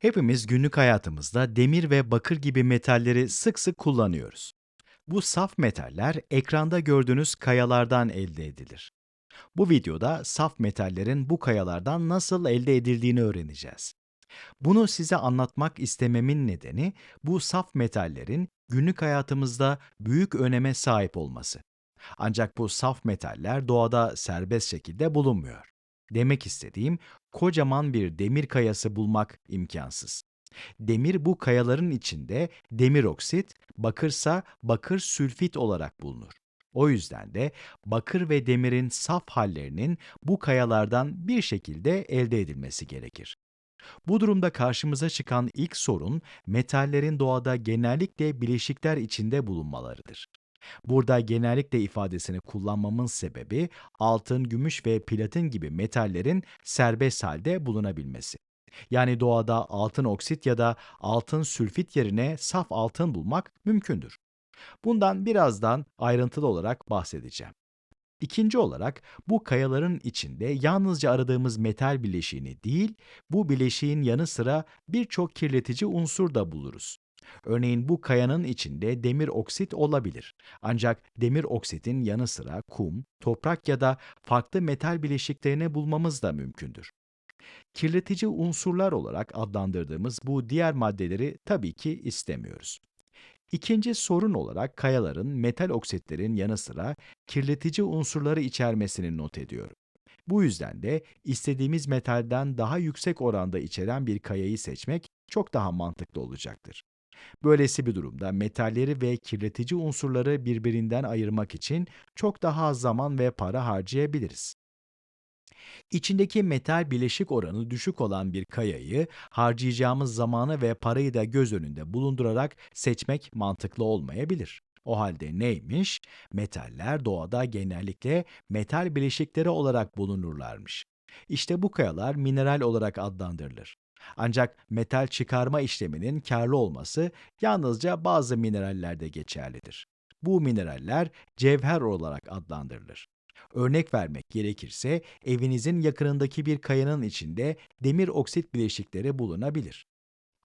Hepimiz günlük hayatımızda demir ve bakır gibi metalleri sık sık kullanıyoruz. Bu saf metaller ekranda gördüğünüz kayalardan elde edilir. Bu videoda saf metallerin bu kayalardan nasıl elde edildiğini öğreneceğiz. Bunu size anlatmak istememin nedeni bu saf metallerin günlük hayatımızda büyük öneme sahip olması. Ancak bu saf metaller doğada serbest şekilde bulunmuyor. Demek istediğim kocaman bir demir kayası bulmak imkansız. Demir bu kayaların içinde demir oksit, bakırsa bakır sülfit olarak bulunur. O yüzden de bakır ve demirin saf hallerinin bu kayalardan bir şekilde elde edilmesi gerekir. Bu durumda karşımıza çıkan ilk sorun metallerin doğada genellikle bileşikler içinde bulunmalarıdır. Burada genellikle ifadesini kullanmamın sebebi altın, gümüş ve platin gibi metallerin serbest halde bulunabilmesi. Yani doğada altın oksit ya da altın sülfit yerine saf altın bulmak mümkündür. Bundan birazdan ayrıntılı olarak bahsedeceğim. İkinci olarak bu kayaların içinde yalnızca aradığımız metal bileşiğini değil, bu bileşiğin yanı sıra birçok kirletici unsur da buluruz. Örneğin bu kayanın içinde demir oksit olabilir. Ancak demir oksitin yanı sıra kum, toprak ya da farklı metal bileşiklerini bulmamız da mümkündür. Kirletici unsurlar olarak adlandırdığımız bu diğer maddeleri tabii ki istemiyoruz. İkinci sorun olarak kayaların metal oksitlerin yanı sıra kirletici unsurları içermesini not ediyorum. Bu yüzden de istediğimiz metalden daha yüksek oranda içeren bir kayayı seçmek çok daha mantıklı olacaktır. Böylesi bir durumda metalleri ve kirletici unsurları birbirinden ayırmak için çok daha az zaman ve para harcayabiliriz. İçindeki metal bileşik oranı düşük olan bir kayayı harcayacağımız zamanı ve parayı da göz önünde bulundurarak seçmek mantıklı olmayabilir. O halde neymiş? Metaller doğada genellikle metal bileşikleri olarak bulunurlarmış. İşte bu kayalar mineral olarak adlandırılır. Ancak metal çıkarma işleminin karlı olması yalnızca bazı minerallerde geçerlidir. Bu mineraller cevher olarak adlandırılır. Örnek vermek gerekirse evinizin yakınındaki bir kayanın içinde demir oksit bileşikleri bulunabilir.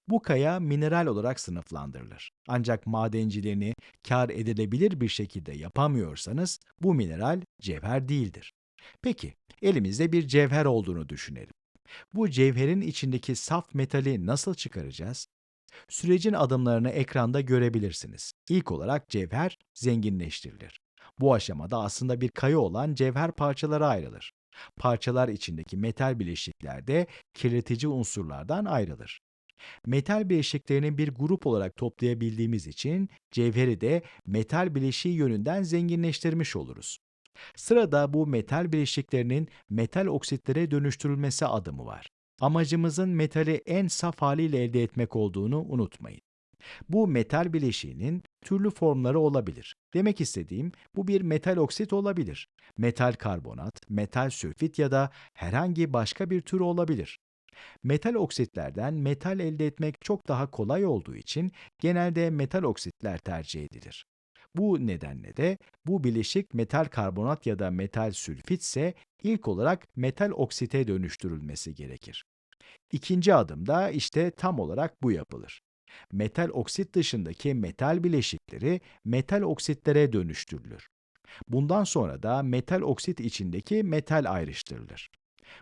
Bu kaya mineral olarak sınıflandırılır. Ancak madenciliğini kar edilebilir bir şekilde yapamıyorsanız bu mineral cevher değildir. Peki, elimizde bir cevher olduğunu düşünelim. Bu cevherin içindeki saf metali nasıl çıkaracağız? Sürecin adımlarını ekranda görebilirsiniz. İlk olarak cevher zenginleştirilir. Bu aşamada aslında bir kaya olan cevher parçalara ayrılır. Parçalar içindeki metal bileşikler de kirletici unsurlardan ayrılır. Metal bileşiklerini bir grup olarak toplayabildiğimiz için cevheri de metal bileşiği yönünden zenginleştirmiş oluruz. Sırada bu metal bileşiklerinin metal oksitlere dönüştürülmesi adımı var. Amacımızın metali en saf haliyle elde etmek olduğunu unutmayın. Bu metal bileşiğinin türlü formları olabilir. Demek istediğim bu bir metal oksit olabilir. Metal karbonat, metal sülfit ya da herhangi başka bir tür olabilir. Metal oksitlerden metal elde etmek çok daha kolay olduğu için genelde metal oksitler tercih edilir. Bu nedenle de bu bileşik metal karbonat ya da metal sülfit ise ilk olarak metal oksite dönüştürülmesi gerekir. İkinci adımda işte tam olarak bu yapılır. Metal oksit dışındaki metal bileşikleri metal oksitlere dönüştürülür. Bundan sonra da metal oksit içindeki metal ayrıştırılır.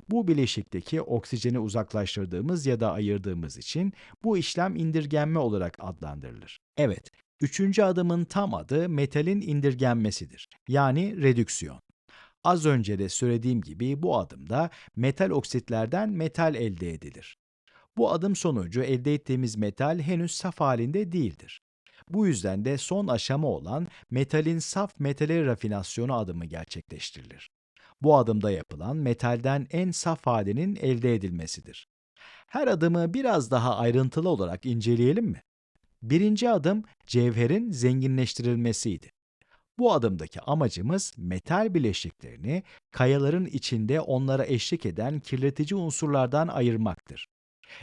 Bu bileşikteki oksijeni uzaklaştırdığımız ya da ayırdığımız için bu işlem indirgenme olarak adlandırılır. Evet, üçüncü adımın tam adı metalin indirgenmesidir. Yani redüksiyon. Az önce de söylediğim gibi bu adımda metal oksitlerden metal elde edilir. Bu adım sonucu elde ettiğimiz metal henüz saf halinde değildir. Bu yüzden de son aşama olan metalin saf metale rafinasyonu adımı gerçekleştirilir. Bu adımda yapılan metalden en saf halinin elde edilmesidir. Her adımı biraz daha ayrıntılı olarak inceleyelim mi? Birinci adım cevherin zenginleştirilmesiydi. Bu adımdaki amacımız metal bileşiklerini kayaların içinde onlara eşlik eden kirletici unsurlardan ayırmaktır.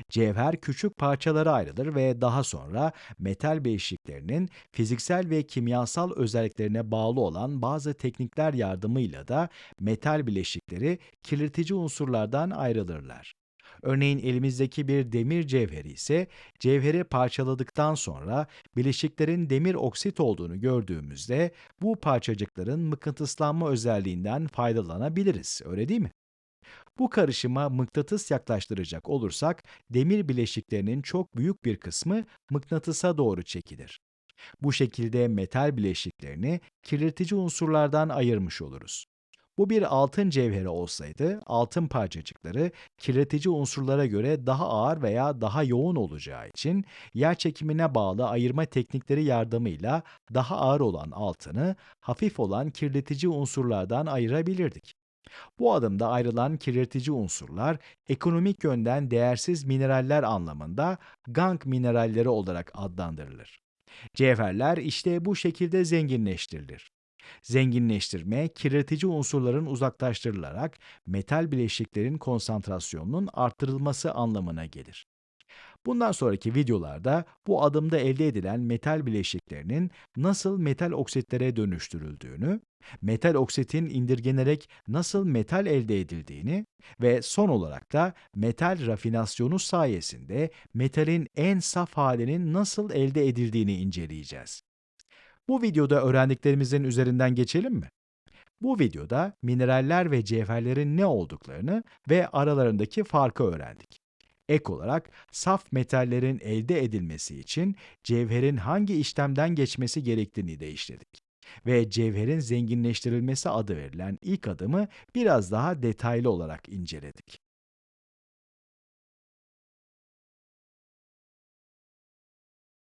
Cevher küçük parçalara ayrılır ve daha sonra metal bileşiklerinin fiziksel ve kimyasal özelliklerine bağlı olan bazı teknikler yardımıyla da metal bileşikleri kirletici unsurlardan ayrılırlar. Örneğin elimizdeki bir demir cevheri ise cevheri parçaladıktan sonra bileşiklerin demir oksit olduğunu gördüğümüzde bu parçacıkların mıknatıslanma özelliğinden faydalanabiliriz, öyle değil mi? Bu karışıma mıknatıs yaklaştıracak olursak demir bileşiklerinin çok büyük bir kısmı mıknatısa doğru çekilir. Bu şekilde metal bileşiklerini kirletici unsurlardan ayırmış oluruz. Bu bir altın cevheri olsaydı, altın parçacıkları kirletici unsurlara göre daha ağır veya daha yoğun olacağı için yer çekimine bağlı ayırma teknikleri yardımıyla daha ağır olan altını hafif olan kirletici unsurlardan ayırabilirdik. Bu adımda ayrılan kirletici unsurlar ekonomik yönden değersiz mineraller anlamında gank mineralleri olarak adlandırılır. Cevherler işte bu şekilde zenginleştirilir. Zenginleştirme, kirletici unsurların uzaklaştırılarak metal bileşiklerin konsantrasyonunun artırılması anlamına gelir. Bundan sonraki videolarda bu adımda elde edilen metal bileşiklerinin nasıl metal oksitlere dönüştürüldüğünü, metal oksitin indirgenerek nasıl metal elde edildiğini ve son olarak da metal rafinasyonu sayesinde metalin en saf halinin nasıl elde edildiğini inceleyeceğiz. Bu videoda öğrendiklerimizin üzerinden geçelim mi? Bu videoda mineraller ve cevherlerin ne olduklarını ve aralarındaki farkı öğrendik. Ek olarak saf metallerin elde edilmesi için cevherin hangi işlemden geçmesi gerektiğini de işledik. Ve cevherin zenginleştirilmesi adı verilen ilk adımı biraz daha detaylı olarak inceledik.